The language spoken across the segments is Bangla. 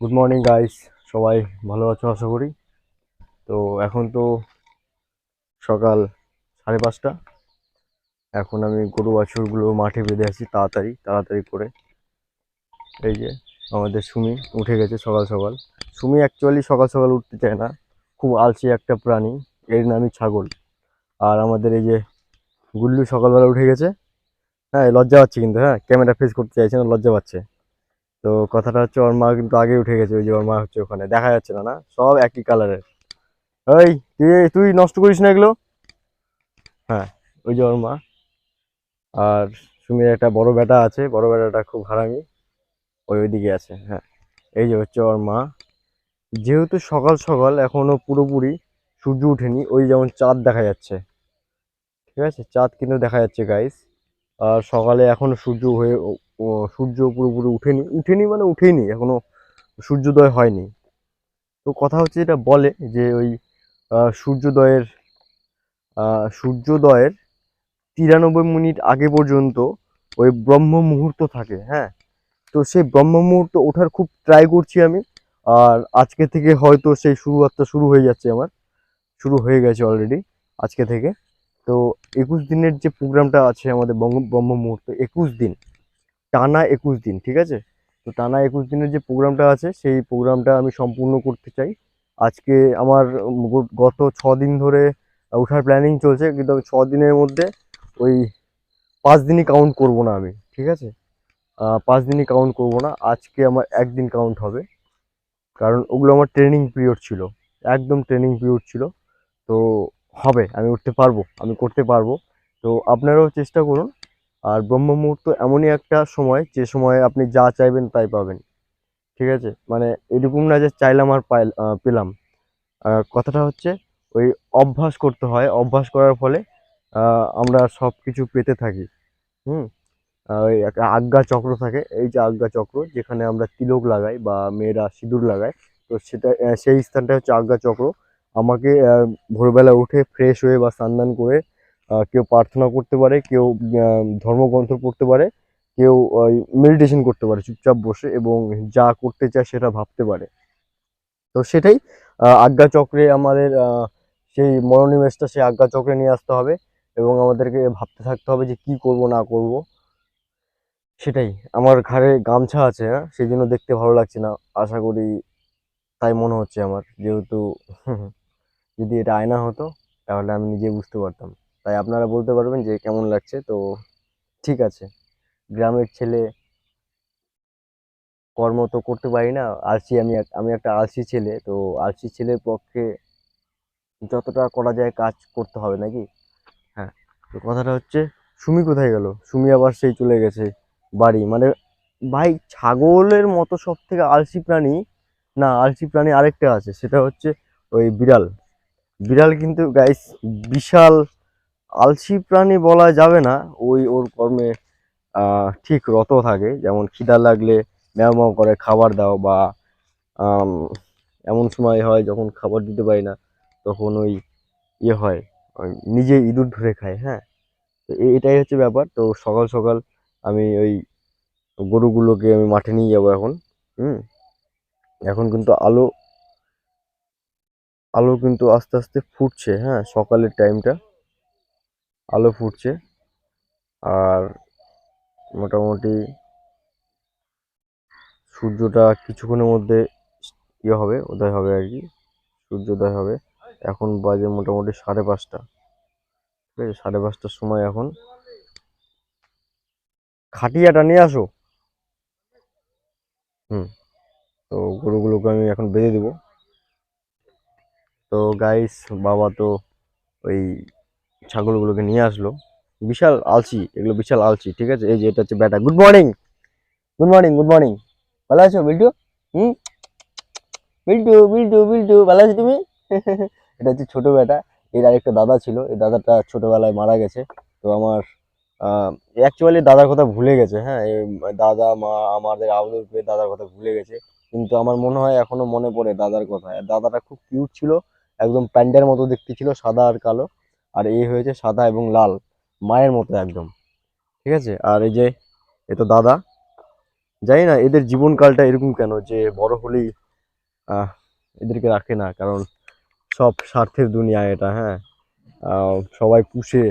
গুড মর্নিং গাইস সবাই ভালো আছো আশা করি। তো এখন তো সকাল সাড়ে পাঁচটা। এখন আমি গরু বাছুরগুলো মাঠে বেঁধে আছি তাড়াতাড়ি তাড়াতাড়ি করে। এই যে আমাদের সুমি উঠে গেছে সকাল সকাল। সুমি অ্যাকচুয়ালি সকাল সকাল উঠতে চায় না। খুব আলসি একটা প্রাণী। এর নামই ছাগল। আর আমাদের এই যে গুল্লু সকালবেলা উঠে গেছে। হ্যাঁ লজ্জা পাচ্ছে কিন্তু হ্যাঁ ক্যামেরা ফেস করতে চাইছে না, লজ্জা পাচ্ছে। তো কথাটা হচ্ছে ওর মা কিন্তু আগে উঠে গেছে, ওই যে ওর মা হচ্ছে ওখানে। দেখা যাচ্ছে না না? সব একই কালারের ওই তুই তুই নষ্ট করিস না এগুলো? হ্যাঁ ওই যে ওর মা। আর সুমির একটা বড় বেটা আছে, বড় বেটাটা খুব হারামি। ওই ওইদিকে আছে হ্যাঁ। এই যে হচ্ছে ওর মা। যেহেতু সকাল সকাল, এখনও পুরোপুরি সূর্য উঠেনি ওই যেমন চাঁদ দেখা যাচ্ছে। ঠিক আছে? চাঁদ কিন্তু দেখা যাচ্ছে গাইস আর সকালে এখনও সূর্য হয়ে সূর্য পুরোপুরি উঠেনি উঠেনি মানে উঠেনি এখনও সূর্যোদয় হয়নি। তো কথা হচ্ছে যেটা বলে যে ওই সূর্যোদয়ের সূর্যোদয়ের তিরানব্বই মিনিট আগে পর্যন্ত ওই ব্রহ্ম মুহূর্ত থাকে হ্যাঁ? তো সেই ব্রহ্ম মুহূর্ত ওঠার খুব ট্রাই করছি আমি, আর আজকে থেকে হয়তো সেই শুরুয়াতটা শুরু হয়ে যাচ্ছে আমার, শুরু হয়ে গেছে অলরেডি আজকে থেকে। তো একুশ দিনের যে প্রোগ্রামটা আছে আমাদের ব্রহ্ম মুহূর্ত, একুশ দিন। টানা একুশ দিন, ঠিক আছে? তো টানা একুশ দিনের যে প্রোগ্রামটা আছে, সেই প্রোগ্রামটা আমি সম্পূর্ণ করতে চাই। আজকে আমার গত ছ দিন ধরে ওঠার প্ল্যানিং চলছে, কিন্তু আমি ছ দিনের মধ্যে ওই পাঁচ দিনই কাউন্ট করব না আমি, ঠিক আছে? পাঁচ দিনই কাউন্ট করব না, আজকে আমার একদিন কাউন্ট হবে। কারণ ওগুলো আমার ট্রেনিং পিরিয়ড ছিল, একদম ট্রেনিং পিরিয়ড ছিল। তো হবে, আমি উঠতে পারব, আমি করতে পারব। তো আপনারাও চেষ্টা করুন আর ব্রহ্ম মুহূর্ত এমনই একটা সময়, যে সময় আপনি যা চাইবেন তাই পাবেন। ঠিক আছে? মানে এরকম না যে চাইলাম আর পেলাম। কথাটা হচ্ছে ওই অভ্যাস করতে হয়। অভ্যাস করার ফলে আমরা সব কিছু পেতে থাকি। হুম? ওই একটা আজ্ঞা চক্র থাকে। এই যে আজ্ঞা চক্র, যেখানে আমরা তিলক লাগাই বা মেয়েরা সিঁদুর লাগায়, তো সেটা সেই স্থানটা হচ্ছে আজ্ঞা চক্র। আমাকে ভোরবেলা উঠে ফ্রেশ হয়ে বা স্নান করে কেউ প্রার্থনা করতে পারে, কেউ ধর্মগ্রন্থ পড়তে পারে, কেউ মেডিটেশন করতে পারে, চুপচাপ বসে এবং যা করতে চায় সেটা ভাবতে পারে। তো সেটাই আজ্ঞা চক্রে আমাদের সেই মনোনিবেশটা, সেই আজ্ঞা চক্রে নিয়ে আসতে হবে এবং আমাদেরকে ভাবতে থাকতে হবে যে কি করব, না করব। সেটাই, আমার ঘাড়ে গামছা আছে হ্যাঁ সেই জন্য দেখতে ভালো লাগছে না, আশা করি তাই মনে হচ্ছে আমার, যেহেতু যদি এটা আয়না হতো, তাহলে আমি নিজে বুঝতে পারতাম। তাই আপনারা বলতে পারবেন যে কেমন লাগছে। তো ঠিক আছে, গ্রামের ছেলে কর্ম তো করতে পারি না, আলসি আমি আমি একটা আলসি ছেলে, তো আলসি ছেলের পক্ষে যতটা করা যায় কাজ করতে হবে নাকি? হ্যাঁ তো কথাটা হচ্ছে, সুমি কোথায় গেল? সুমি আবার সেই চলে গেছে বাড়ি। মানে ভাই, ছাগলের মতো সব থেকে আলসি প্রাণী, না, আলসি প্রাণী আরেকটা আছে, সেটা হচ্ছে ওই বিড়াল। বিড়াল কিন্তু গাইস বিশাল আলসি প্রাণী বলা যাবে না, ওই ওর কর্মে ঠিক রত থাকে। যেমন খিদা লাগলে ম্যাও করে খাবার দাও বা এমন সময় হয় যখন খাবার দিতে পারি না, তখন ওই ইয়ে হয় নিজে ইঁদুর ধরে খায় হ্যাঁ? তো এটাই হচ্ছে ব্যাপার। তো সকাল সকাল আমি ওই গরুগুলোকে আমি মাঠে নিয়ে যাব এখন, হুম? এখন কিন্তু আলো আলো কিন্তু আস্তে আস্তে ফুটছে হ্যাঁ? সকালের টাইমটা আলো ফুটছে। আর মোটামুটি সূর্যটা কিছুক্ষণের মধ্যে ইয়ে হবে, উদয় হবে আর কি। সূর্যোদয় হবে। এখন বাজে মোটামুটি সাড়ে পাঁচটা। ঠিক আছে, সাড়ে পাঁচটার সময় এখন খাটিয়াটা নিয়ে আসো। হুম, তো গরুগুলোকে আমি এখন বেঁধে দেবো। তো গাইস বাবা তো ওই ছাগলগুলোকে নিয়ে আসলো। বিশাল আলসি, এগুলো বিশাল আলসি, ঠিক আছে? এই যে এটা হচ্ছে ব্যাটা। Good morning good morning good morning ভালো আছো, বিল্টু? হুম? বিল্টু বিল্টু বিল্টু, ভালো আছো তুমি? এটা হচ্ছে ছোটো বেটা এর আরেকটা দাদা ছিল। এই দাদাটা ছোটোবেলায় মারা গেছে। তো আমার অ্যাকচুয়ালি দাদার কথা ভুলে গেছে হ্যাঁ? দাদা, মা, আমাদের আদর পেয়ে দাদার কথা ভুলে গেছে। কিন্তু আমার মনে হয় এখনও মনে পড়ে দাদার কথা। দাদাটা খুব কিউট ছিল, একদম প্যান্ডের মতো দেখতে ছিল, সাদা আর কালো। আর এই হয়েছে সাদা এবং লাল, মায়ের মতো একদম। ঠিক আছে? আর এই যে, এ তো দাদা। জানি না, এদের জীবনকালটা এরকম কেন যে বড় হলেই এদেরকে রাখে না, কারণ সব স্বার্থের দুনিয়া এটা হ্যাঁ? সবাই পুষে,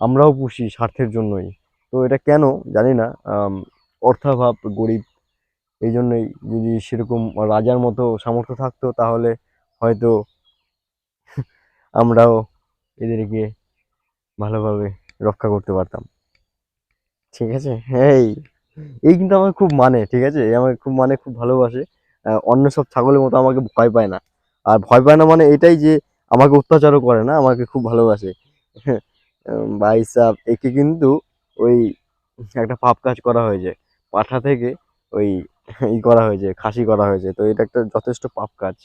আমরাও পুষি স্বার্থের জন্যই। তো এটা কেন? জানি না অর্থাভাব, গরিব, এই জন্যই যদি সেরকম রাজার মতো সামর্থ্য থাকতো, তাহলে হয়তো আমরাও এদেরকে ভালোভাবে রক্ষা করতে পারতাম। ঠিক আছে? এই এই কিন্তু আমাকে খুব মানে ঠিক আছে? আমাকে খুব মানে খুব ভালোবাসে। অন্য সব ছাগলের মতো আমাকে ভয় পায় না। আর ভয় পায় না মানে এটাই যে আমাকে অত্যাচারও করে না, আমাকে খুব ভালোবাসে। ভাই সাহ একে কিন্তু ওই একটা পাপ কাজ করা হয়েছে। পাঠা থেকে ওই ই করা হয়েছে, খাসি করা হয়েছে। তো এটা একটা যথেষ্ট পাপ কাজ।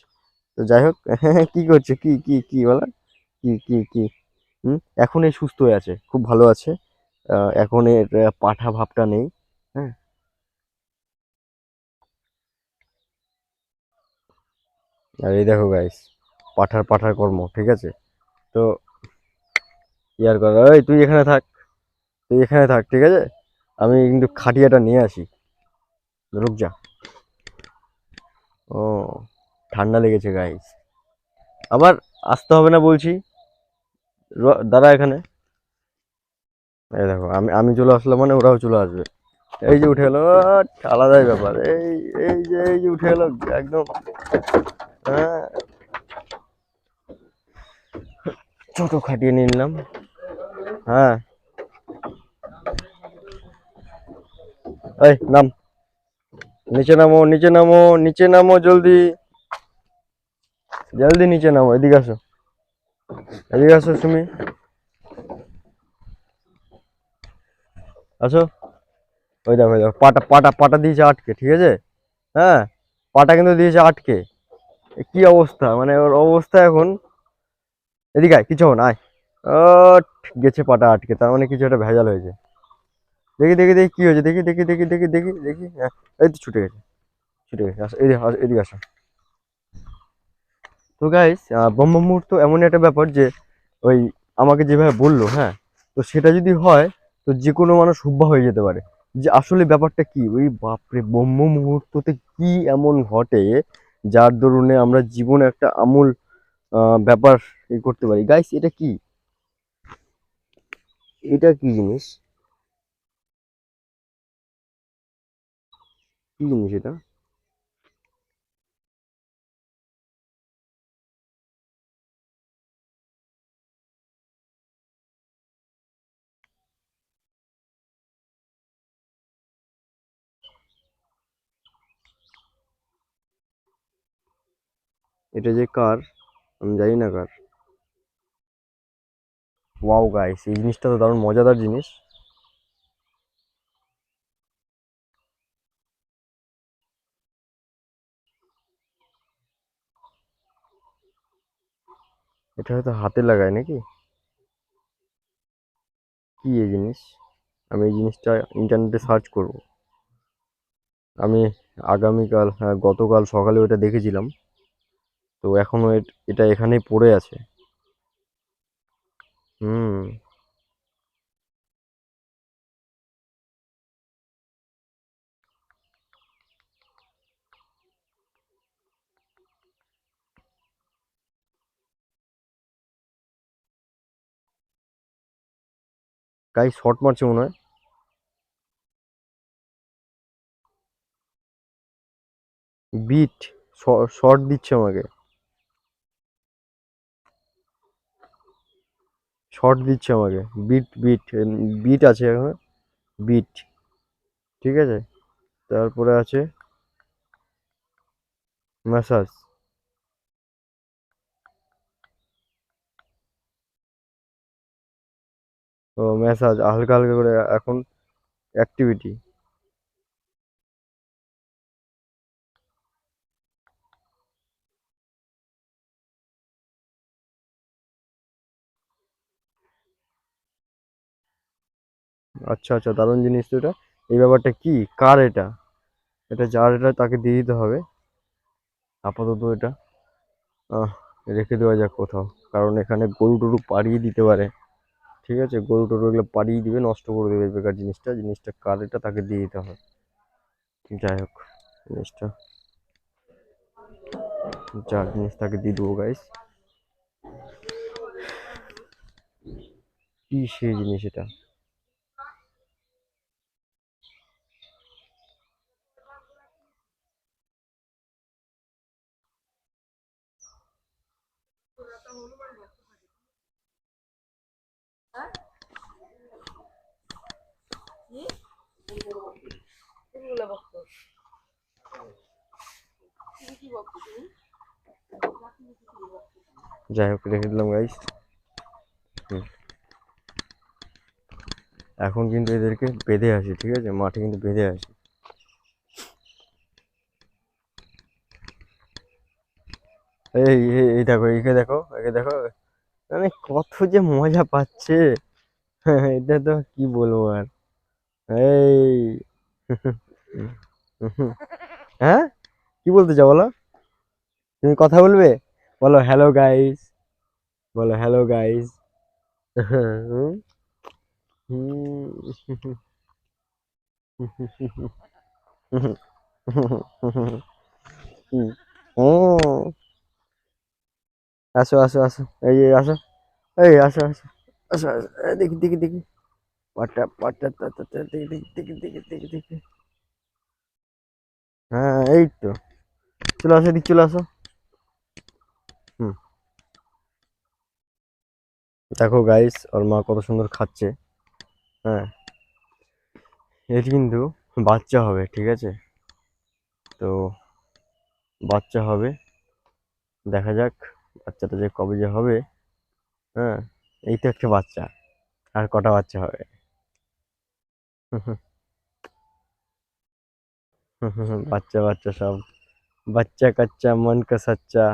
তো যাই হোক, কি করছে? কি কি কি বলা? কি কি কি? হুম? এখন এই সুস্থ হয়ে আছে, খুব ভালো আছে। এখন এর পাঠা ভাবটা নেই হ্যাঁ? আর এই দেখো গাইস পাঠার পাঠার কর্ম, ঠিক আছে? তো, ইয়ার কর ওই তুই এখানে থাক, তুই এখানে থাক, ঠিক আছে? আমি কিন্তু খাটিয়াটা নিয়ে আসি। রুক যা। ও, ঠান্ডা লেগেছে গাইস আবার আসতে হবে না বলছি? দাঁড়া এখানে। এই দেখো, আমি আমি চলে আসলাম মানে ওরাও চলে আসবে। এই যে উঠে এলো আলাদাই ব্যাপার। এই এই যে এই যে উঠে এলো, একদম। হ্যাঁ। ছোট খাটিয়ে নিলাম। হ্যাঁ। এই, নাম। নিচে নামো নিচে নামো নিচে নামো, জলদি। জলদি নিচে নামো, এদিকে আসো। এদিকে আসো তুমি আসো। ওই দেখো ওই দেখো, পাটা পাটা পাটা দিয়েছে আটকে, ঠিক আছে? হ্যাঁ পাটা কিন্তু দিয়েছে আটকে। কি অবস্থা? মানে ওর অবস্থা এখন, এদিকে আয়, কিছু আয়। ও গেছে পাটা আটকে, তার মানে কিছু একটা ভেজাল হয়েছে। দেখি দেখি দেখি কি হয়েছে, দেখি দেখি দেখি দেখি দেখি দেখি হ্যাঁ এই তো ছুটে গেছে ছুটে গেছে, আসো এদিকে আসো এদিকে আসো। তো গাইস ব্রহ্ম মুহূর্ত এমন একটা ব্যাপার যে ওই আমাকে যেভাবে বলল হ্যাঁ? তো সেটা যদি হয়, তো যে কোনো মানুষ হুব্বা হয়ে যেতে পারে। যে আসলে ব্যাপারটা কি? ওই বাপরে ব্রহ্ম মুহূর্ততে কি এমন ঘটে যার দরুনে আমরা জীবনে একটা আমূল ব্যাপার ই করতে পারি? গাইস এটা কি? এটা কি জিনিস? কি জিনিস এটা? এটা যে কার? আমি জানি না কার। ওয়াও গাইস এই জিনিসটা তো দারুণ মজাদার জিনিস। এটা হয়তো হাতে লাগায় নাকি? কি এই জিনিস? আমি এই জিনিসটা ইন্টারনেটে সার্চ করব। আমি আগামীকাল হ্যাঁ গতকাল সকালে ওটা দেখেছিলাম। তো এখনও এট- এটা এখানেই পড়ে আছে। হুম। গাই শর্ট মারছে মনে হয়। বিট শর্ট দিচ্ছে আমাকে। শর্ট দিচ্ছে আমাকে। বিট বিট বিট আছে এখন। বিট ঠিক আছে? তারপরে আছে ম্যাসাজ ও ম্যাসাজ হালকা হালকা করে এখন অ্যাক্টিভিটি আচ্ছা আচ্ছা দারুণ জিনিস তো এটা। এই ব্যাপারটা কি? কার এটা? এটা যার এটা তাকে দিয়ে দিতে হবে। আপাতত এটা। রেখে দেওয়া যাক কোথাও। কারণ এখানে গরু টরু পাড়িয়ে দিতে পারে। ঠিক আছে? গরু টরু এগুলো পাড়িয়ে দিবে, নষ্ট করে দেবে বেকার জিনিসটা। জিনিসটা কার এটা তাকে দিয়ে দিতে হবে। যাই হোক, জিনিসটা। যার জিনিস তাকে দিয়ে দেবো গাইস কি সেই জিনিস এটা? যাই হোক, রেখে দিলাম গাইস এখন কিন্তু এদেরকে বেঁধে আসি, ঠিক আছে? মাঠে কিন্তু বেঁধে আসি। এই এই দেখো, একে দেখো একে দেখো। মানে কত যে মজা পাচ্ছে। এটা তো কি বলব আর? এই। হ্যাঁ? কি বলতে চাও বলো? তুমি কথা বলবে? বলো হ্যালো গাইস বলো হ্যালো গাইস আসো আসো আসো। এই আসো। এই, আসো আসো। আসো আসো। দেখি দেখি দেখি। পাটা পাটা দেখি দেখি দেখি দেখি দেখি। হ্যাঁ এই তো। চলে আসো, এদিক চলে আসো। দেখো গাইস ওর মা কত সুন্দর খাচ্ছে। হ্যাঁ। এর কিন্তু বাচ্চা হবে, ঠিক আছে? তো বাচ্চা হবে। দেখা যাক বাচ্চাটা যে কবে যে হবে। হ্যাঁ এই তো একটা বাচ্চা। আর কটা বাচ্চা হবে? বাচ্চা বাচ্চা সব। বাচ্চা কাচ্চা, মন কা সাচ্চা।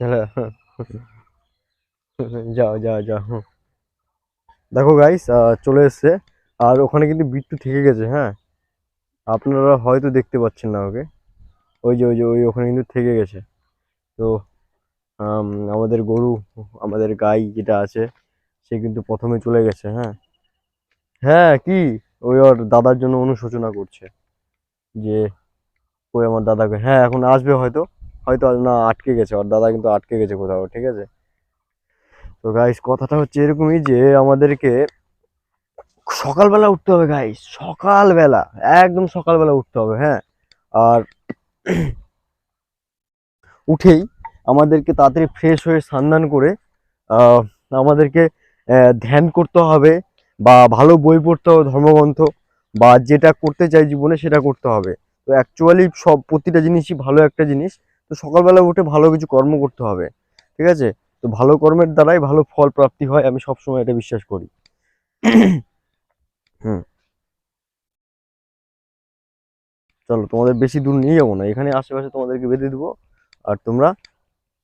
চলো। যাও যাও যাও। দেখো গাইস চলে এসছে। আর ওখানে কিন্তু বিট্টু থেকে গেছে হ্যাঁ? আপনারা হয়তো দেখতে পাচ্ছেন না ওকে। ওই যে ওই যে, ওই ওখানে কিন্তু থেকে গেছে। তো আমাদের গরু, আমাদের গাই যেটা আছে, সে কিন্তু প্রথমে চলে গেছে হ্যাঁ? হ্যাঁ কি? ওই ওর দাদার জন্য অনুশোচনা করছে যে, ওই আমার দাদাকে। হ্যাঁ এখন আসবে হয়তো। হয়তো না, আটকে গেছে। ওর দাদা কিন্তু আটকে গেছে কোথাও, ঠিক আছে? তো গাইস কথাটা হচ্ছে এরকমই যে আমাদেরকে সকালবেলা উঠতে হবে গাইস সকালবেলা, একদম সকালবেলা উঠতে হবে হ্যাঁ। আর উঠেই আমাদেরকে তাড়াতাড়ি ফ্রেশ হয়ে স্নান করে আমাদেরকে ধ্যান করতে হবে বা ভালো বই পড়তে হবে ধর্মগ্রন্থ বা যেটা করতে চাই জীবনে সেটা করতে হবে। তো অ্যাকচুয়ালি সব প্রতিটা জিনিসই ভালো একটা জিনিস। তো সকালবেলা উঠে ভালো কিছু কর্ম করতে হবে, ঠিক আছে? তো ভালো কর্মের দ্বারাই ভালো ফল প্রাপ্তি হয়, আমি সবসময় এটা বিশ্বাস করি। হুম। চলো, তোমাদের বেশি দূর নিয়ে যাব না, এখানে আশেপাশে তোমাদেরকে বেঁধে দেবো, আর তোমরা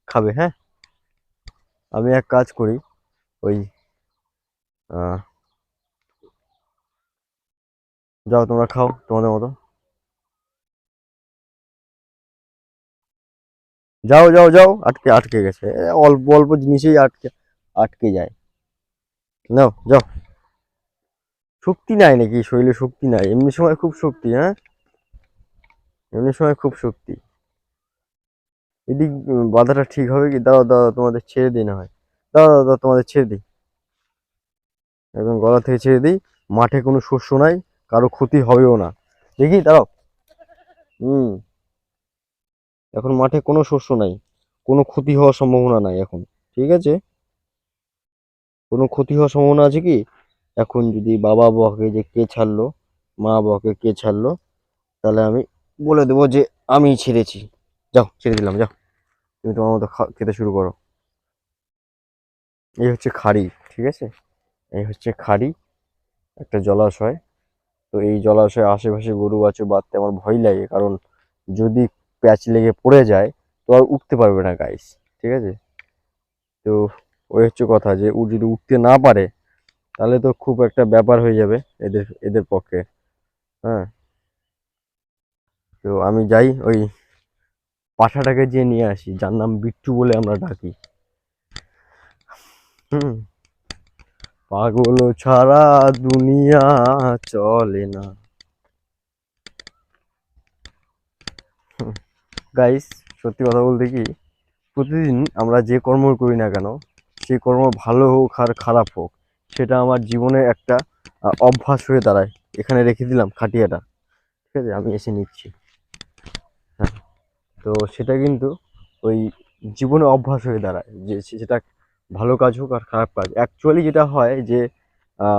খাবে হ্যাঁ? আমি এক কাজ করি, ওই যাও, তোমরা খাও তোমাদের মতো। যাও যাও যাও, আটকে আটকে গেছে। অল্প অল্প জিনিসেই আটকে আটকে যায়। নাও, যাও। শক্তি নাই নাকি? শরীরে শক্তি নাই। এমনি সময় খুব শক্তি হ্যাঁ? এমনি সময় খুব শক্তি। এদিক বাধাটা ঠিক হবে কি? দাও দাও তোমাদের ছেড়ে দিই না হয়। দাও দাও তোমাদের ছেড়ে দিই। একদম গলা থেকে ছেড়ে দিই। মাঠে কোনো শস্য নাই, কারও ক্ষতি হবেও না। দেখি, দাঁড়াও। হুম। এখন মাঠে কোনো শস্য নাই, কোনো ক্ষতি হওয়ার সম্ভাবনা নাই এখন, ঠিক আছে? কোনো ক্ষতি হওয়ার সম্ভাবনা আছে কি? এখন যদি বাবা বকে যে কে ছাড়লো, মা বকে কে ছাড়লো, তাহলে আমি বলে দেবো যে আমি ছেড়েছি। যাও, ছেড়ে দিলাম, যাও। তুমি তোমার মতো খেতে শুরু করো। এই হচ্ছে খাড়ি, ঠিক আছে? এই হচ্ছে খাড়ি, একটা জলাশয়। তো এই জলাশয়ের আশেপাশে গরু আছে, বাঁধতে আমার ভয় লাগে, কারণ যদি প্যাচ লেগে পড়ে যায়, তো আর উঠতে পারবে না গাইস ঠিক আছে? তো ওই হচ্ছে কথা যে, ও যদি উঠতে না পারে, তাহলে তো খুব একটা ব্যাপার হয়ে যাবে এদের এদের পক্ষে হ্যাঁ? তো আমি যাই, ওই পাঠাটাকে যে নিয়ে আসি, যার নাম বিট্টু বলে আমরা ডাকি। হুম। পাগল ছাড়া দুনিয়া চলে না। গাইস সত্যি কথা বলতে কি, প্রতিদিন আমরা যে কর্ম করি না কেন, সেই কর্ম ভালো হোক আর খারাপ হোক, সেটা আমার জীবনে একটা অভ্যাস হয়ে দাঁড়ায়। এখানে রেখে দিলাম খাটিয়াটা। ঠিক আছে? আমি এসে নিচ্ছি। হ্যাঁ। তো সেটা কিন্তু ওই জীবনে অভ্যাস হয়ে দাঁড়ায় যে সেটা ভালো কাজ হোক আর খারাপ কাজ। অ্যাকচুয়ালি যেটা হয় যে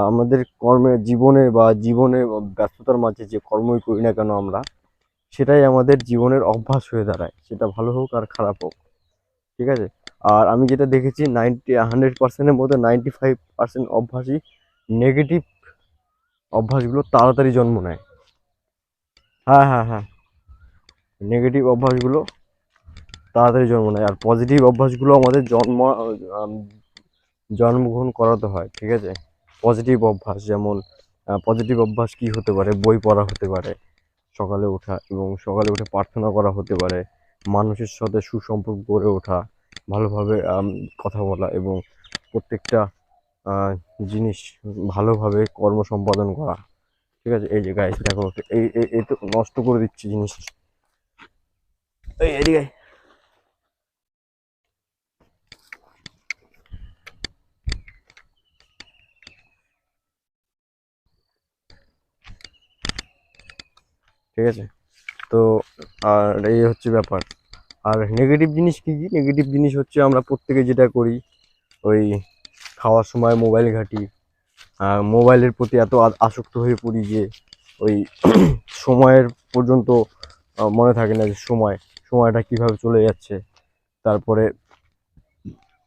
আমাদের কর্মে, জীবনে বা জীবনে ব্যস্ততার মাঝে যে কর্মই করি না কেন আমরা সেটাই আমাদের জীবনের অভ্যাস হয়ে দাঁড়ায়। সেটা ভালো হোক আর খারাপ হোক। ঠিক আছে? আর আমি যেটা দেখেছি নাইনটি হান্ড্রেড পার্সেন্টের মধ্যে নাইনটি ফাইভ পার্সেন্ট অভ্যাসই নেগেটিভ অভ্যাসগুলো তাড়াতাড়ি জন্ম নেয়। হ্যাঁ হ্যাঁ হ্যাঁ। নেগেটিভ অভ্যাসগুলো তাড়াতাড়ি জন্ম নেয়। আর পজিটিভ অভ্যাসগুলো আমাদের জন্ম জন্মগ্রহণ করাতে হয়। ঠিক আছে? পজিটিভ অভ্যাস যেমন পজিটিভ অভ্যাস কি হতে পারে? বই পড়া হতে পারে। সকালে ওঠা এবং সকালে উঠে প্রার্থনা করা হতে পারে। মানুষের সাথে সুসম্পর্ক গড়ে ওঠা, ভালোভাবে কথা বলা এবং প্রত্যেকটা জিনিস ভালোভাবে কর্ম সম্পাদন করা। ঠিক আছে? এই যে গাইস দেখো, এই এই তো নষ্ট করে দিচ্ছে জিনিস। এই, এদিকে ঠিক আছে? তো, আর এই হচ্ছে ব্যাপার। আর নেগেটিভ জিনিস কী কী? নেগেটিভ জিনিস হচ্ছে আমরা প্রত্যেকে যেটা করি, ওই খাওয়ার সময় মোবাইল ঘাঁটি। মোবাইলের প্রতি এত আসক্ত হয়ে পড়ি যে, ওই সময়ের পর্যন্ত মনে থাকে না যে সময়, সময়টা কীভাবে চলে যাচ্ছে। তারপরে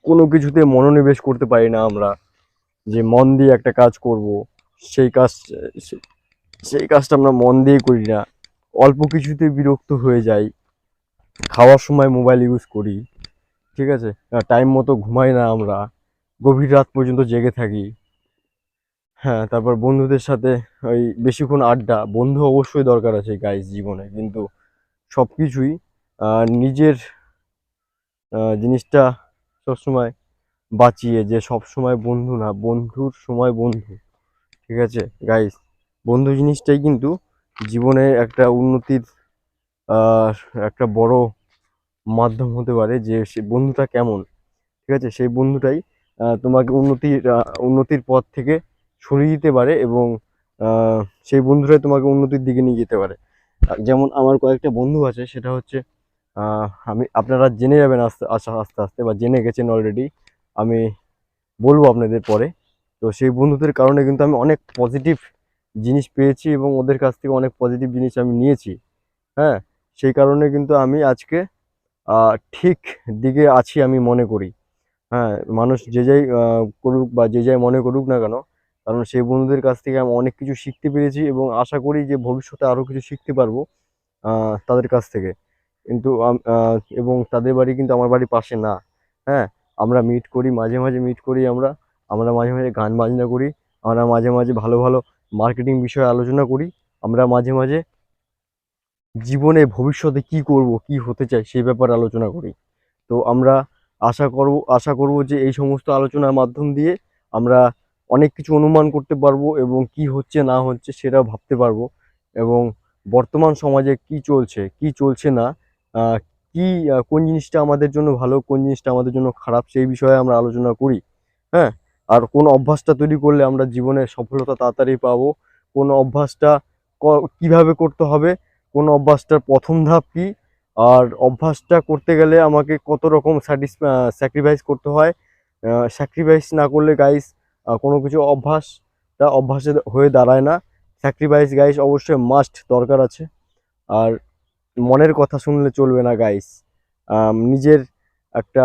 কোনো কিছুতে মনোনিবেশ করতে পারি না আমরা, যে মন দিয়ে একটা কাজ করব, সেই কাজ সেই কাজটা আমরা মন দিয়ে করি না। অল্প কিছুতে বিরক্ত হয়ে যাই। খাওয়ার সময় মোবাইল ইউজ করি, ঠিক আছে? টাইম মতো ঘুমাই না আমরা, গভীর রাত পর্যন্ত জেগে থাকি। হ্যাঁ তারপর বন্ধুদের সাথে ওই বেশিক্ষণ আড্ডা, বন্ধু অবশ্যই দরকার আছে গাইস জীবনে, কিন্তু সব কিছুই নিজের জিনিসটা সবসময় বাঁচিয়ে যে সব সময় বন্ধু না, বন্ধুর সময় বন্ধু, ঠিক আছে? গাইস বন্ধু জিনিসটাই কিন্তু জীবনে একটা উন্নতির একটা বড় মাধ্যম হতে পারে যে সে বন্ধুটা কেমন, ঠিক আছে? সেই বন্ধুটাই তোমাকে উন্নতির উন্নতির পথ থেকে সরিয়ে দিতে পারে এবং সেই বন্ধুটাই তোমাকে উন্নতির দিকে নিয়ে যেতে পারে। যেমন আমার কয়েকটা বন্ধু আছে, সেটা হচ্ছে আমি, আপনারা জেনে যাবেন আস্তে আস্তে আস্তে আস্তে বা জেনে গেছেন অলরেডি আমি বলব আপনাদের পরে। তো সেই বন্ধুদের কারণে কিন্তু আমি অনেক পজিটিভ জিনিস পেয়েছি এবং ওদের কাছ থেকে অনেক পজিটিভ জিনিস আমি নিয়েছি। হ্যাঁ সেই কারণে কিন্তু আমি আজকে ঠিক দিকে আছি আমি মনে করি। হ্যাঁ মানুষ যে যাই করুক বা যে যাই মনে করুক না কেন, কারণ সেই বন্ধুদের কাছ থেকে আমি অনেক কিছু শিখতে পেরেছি এবং আশা করি যে ভবিষ্যতে আরও কিছু শিখতে পারব তাদের কাছ থেকে। কিন্তু এবং তাদের বাড়ি কিন্তু আমার বাড়ির পাশে না। হ্যাঁ আমরা মিট করি, মাঝে মাঝে মিট করি আমরা আমরা মাঝে মাঝে গান বাজনা করি, আমরা মাঝে মাঝে ভালো ভালো মার্কেটিং বিষয়ে আলোচনা করি, আমরা মাঝে মাঝে জীবনে ভবিষ্যতে কি করব, কি হতে চাই সেই ব্যাপারে আলোচনা করি। তো আমরা আশা করব আশা করব যে এই সমস্ত আলোচনার মাধ্যম দিয়ে আমরা অনেক কিছু অনুমান করতে পারব এবং কি হচ্ছে, না হচ্ছে সেটাও ভাবতে পারব এবং বর্তমান সমাজে কি চলছে কি চলছে না কি কোন জিনিসটা আমাদের জন্য ভালো, কোন জিনিসটা আমাদের জন্য খারাপ সেই বিষয়ে আমরা আলোচনা করি। হ্যাঁ? আর কোন অভ্যাসটা তৈরি করলে আমরা জীবনে সফলতা তাড়াতাড়ি পাবো? কোন অভ্যাসটা কীভাবে করতে হবে? কোন অভ্যাসটার প্রথম ধাপ কি? আর অভ্যাসটা করতে গেলে আমাকে কত রকম স্যাটিস স্যাক্রিফাইস করতে হয়? স্যাক্রিফাইস না করলে গাইস কোনো কিছু অভ্যাসটা অভ্যাসে হয়ে দাঁড়ায় না। স্যাক্রিফাইস গাইস অবশ্যই মাস্ট দরকার আছে। আর মনের কথা শুনলে চলবে না গাইস নিজের একটা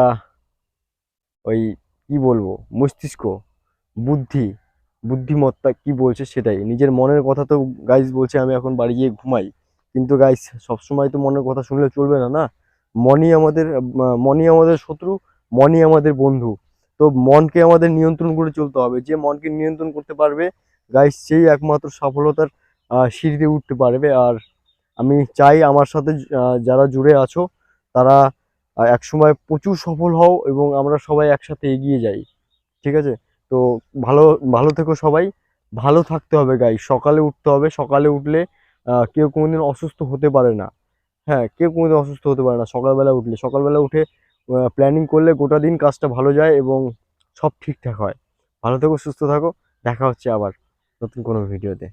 ওই কি বলব? মস্তিষ্ক, বুদ্ধি, বুদ্ধিমত্তা কি বলছে সেটাই। নিজের মনের কথা তো গাইস বলছে, আমি এখন বাড়ি গিয়ে ঘুমাই। কিন্তু গাইস সবসময় তো মনের কথা শুনলে চলবে না না? মনই আমাদের মনই আমাদের শত্রু, মনই আমাদের বন্ধু। তো মনকে আমাদের নিয়ন্ত্রণ করে চলতে হবে। যে মনকে নিয়ন্ত্রণ করতে পারবে গাইস সেই একমাত্র সফলতার সিঁড়িতে উঠতে পারবে। আর আমি চাই আমার সাথে যারা জুড়ে আছো, তারা একসময় প্রচুর সফল হও এবং আমরা সবাই একসাথে এগিয়ে যাই, ঠিক আছে? তো ভালো ভালো থেকো সবাই, ভালো থাকতে হবে গাই সকালে উঠতে হবে, সকালে উঠলে কেউ কোনোদিন অসুস্থ হতে পারে না হ্যাঁ কেউ কোনোদিন অসুস্থ হতে পারে না, সকালবেলা উঠলে, সকালবেলা উঠে প্ল্যানিং করলে গোটা দিন কাজটা ভালো যায় এবং সব ঠিকঠাক হয়, ভালো থেকো, সুস্থ থাকো, দেখা হচ্ছে আবার নতুন কোনো ভিডিওতে